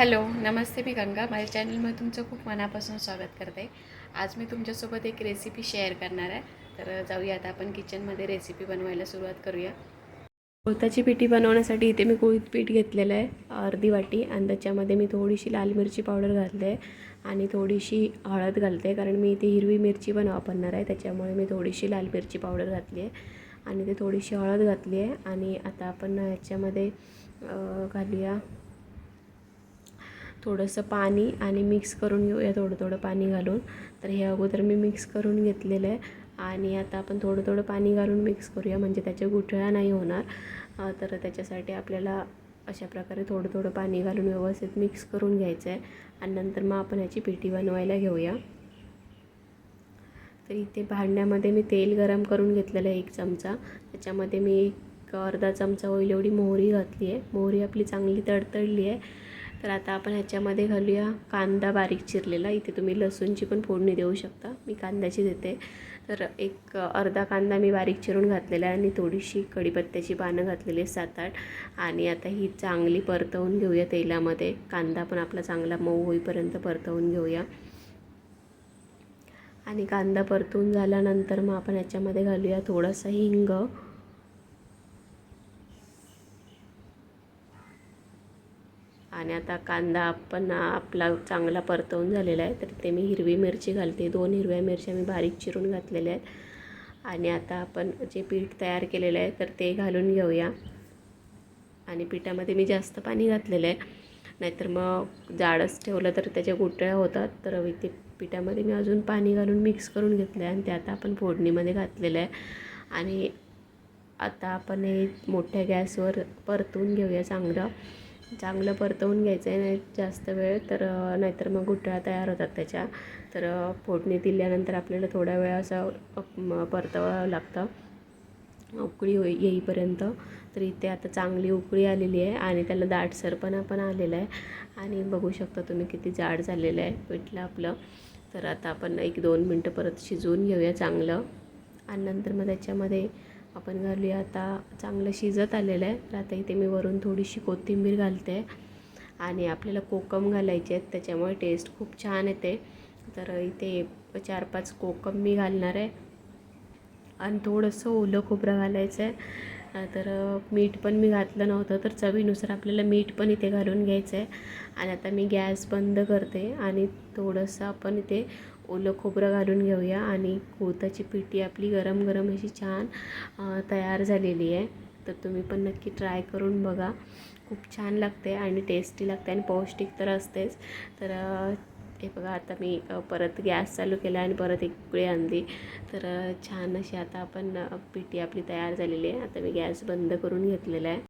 Hello नमस्ते मी गंगा. माझ्या चॅनलमध्ये तुमचं खूप मनापासून स्वागत करते. आज मी तुमच्यासोबत एक रेसिपी शेअर करणार आहे. तर जाऊया आता आपण किचनमध्ये रेसिपी बनवायला सुरुवात करूया. कुळथाची पिठी बनवण्यासाठी इथे मी कोळीत पीठ घेतलेलं आहे अर्धी वाटी. आणि त्याच्यामध्ये मी थोडीशी लाल मिरची पावडर घालते आहे आणि थोडीशी हळद घालते कारण मी इथे हिरवी मिरची पण वापरणार आहे. त्याच्यामुळे मी थोडीशी लाल मिरची पावडर घातली आहे. आणि ते थोडीशी हळद घातली आहे. आणि आता आपण ह्याच्यामध्ये घालूया थोडंसं पाणी आणि मिक्स करून घेऊया थोडं थोडं पाणी घालून. तर हे अगोदर मी मिक्स करून घेतलेलं आहे आणि आता आपण थोडं थोडं पाणी घालून मिक्स करूया म्हणजे त्याच्या गुठळ्या नाही होणार. तर त्याच्यासाठी आपल्याला अशा प्रकारे थोडं थोडं पाणी घालून व्यवस्थित मिक्स करून घ्यायचं आहे आणि नंतर मग आपण याची पिठी बनवायला घेऊया. तर इथे भांड्यामध्ये मी तेल गरम करून घेतलेलं आहे एक चमचा. त्याच्यामध्ये मी एक अर्धा चमचा होईल एवढी मोहरी घातली आहे. मोहरी आपली चांगली तडतडली आहे. तर आता आपण ह्याच्यामध्ये घालूया कांदा बारीक चिरलेला. इथे तुम्ही लसूणची पण फोडणी देऊ शकता. मी कांद्याची देते. तर एक अर्धा कांदा मी बारीक चिरून घातलेला आहे आणि थोडीशी कढीपत्त्याची पानं घातलेली आहेत सात आठ. आणि आता ही चांगली परतवून घेऊया तेलामध्ये. कांदा पण आपला चांगला मऊ होईपर्यंत परतवून घेऊया. आणि कांदा परतून झाल्यानंतर मग आपण याच्यामध्ये घालूया थोडासा हिंग. आणि आता कांदा पण आपला चांगला परतवून झालेला आहे. तर ते मी हिरवी मिरची घालते. दोन हिरव्या मिरच्या मी बारीक चिरून घातलेल्या आहेत. आणि आता आपण जे पीठ तयार केलेलं आहे तर ते घालून घेऊया. आणि पिठामध्ये मी जास्त पाणी घातलेलं आहे. नाहीतर मग जाडच ठेवलं तर त्याच्या गुटळ्या होतात. तर इथे पिठामध्ये मी अजून पाणी घालून मिक्स करून घेतलं आहे आणि ते आता आपण फोडणीमध्ये घातलेलं आहे. आणि आता आपण हे मोठ्या गॅसवर परतून घेऊया चांगलं. चांगलं परतवून घ्यायचं आहे नाही जास्त वेळ तर नाहीतर मग गुठळ्या तयार होतात त्याच्या. तर फोडणी दिल्यानंतर आपल्याला थोडा वेळ असं अप- परतवावं लागतं. उकळी होई येईपर्यंत. तर इथे आता चांगली उकळी आलेली आहे आणि त्याला दाटसरपणा पण आलेला आहे. आणि बघू शकता तुम्ही किती जाड झालेलं आहे पिठलं आपलं. तर आता आपण एक दोन मिनटं परत शिजवून घेऊया चांगलं. आणि नंतर मग त्याच्यामध्ये आपण घालूया. आता चांगलं शिजत आलेलं आहे. तर आता इथे मी वरून थोडीशी कोथिंबीर घालते. आणि आपल्याला कोकम घालायचे आहेत त्याच्यामुळे टेस्ट खूप छान येते. तर इथे चार पाच कोकम मी घालणार आहे. आणि थोडंसं ओलं खोबरं घालायचं आहे. तर मीठ पण मी घातलं नव्हतं तर चवीनुसार आपल्याला मीठ पण इथे घालून घ्यायचं आहे. आणि आता मी गॅस बंद करते आणि थोडंसं आपण इथे ओलं खोबरं घालून घेऊया आणि कोताची पिठी आपली गरम गरम अशी छान तयार झालेली आहे. तर तुम्ही पण नक्की ट्राय करून बघा. खूप छान लागते आणि टेस्टी लागते आणि पौष्टिक तर असतेच. तर हे बघा आता मी परत गॅस चालू केला आणि परत एक उकळी आणली. तर छान अशी आता आपण पिठी आपली तयार झालेली आहे. आता मी गॅस बंद करून घेतलेला आहे.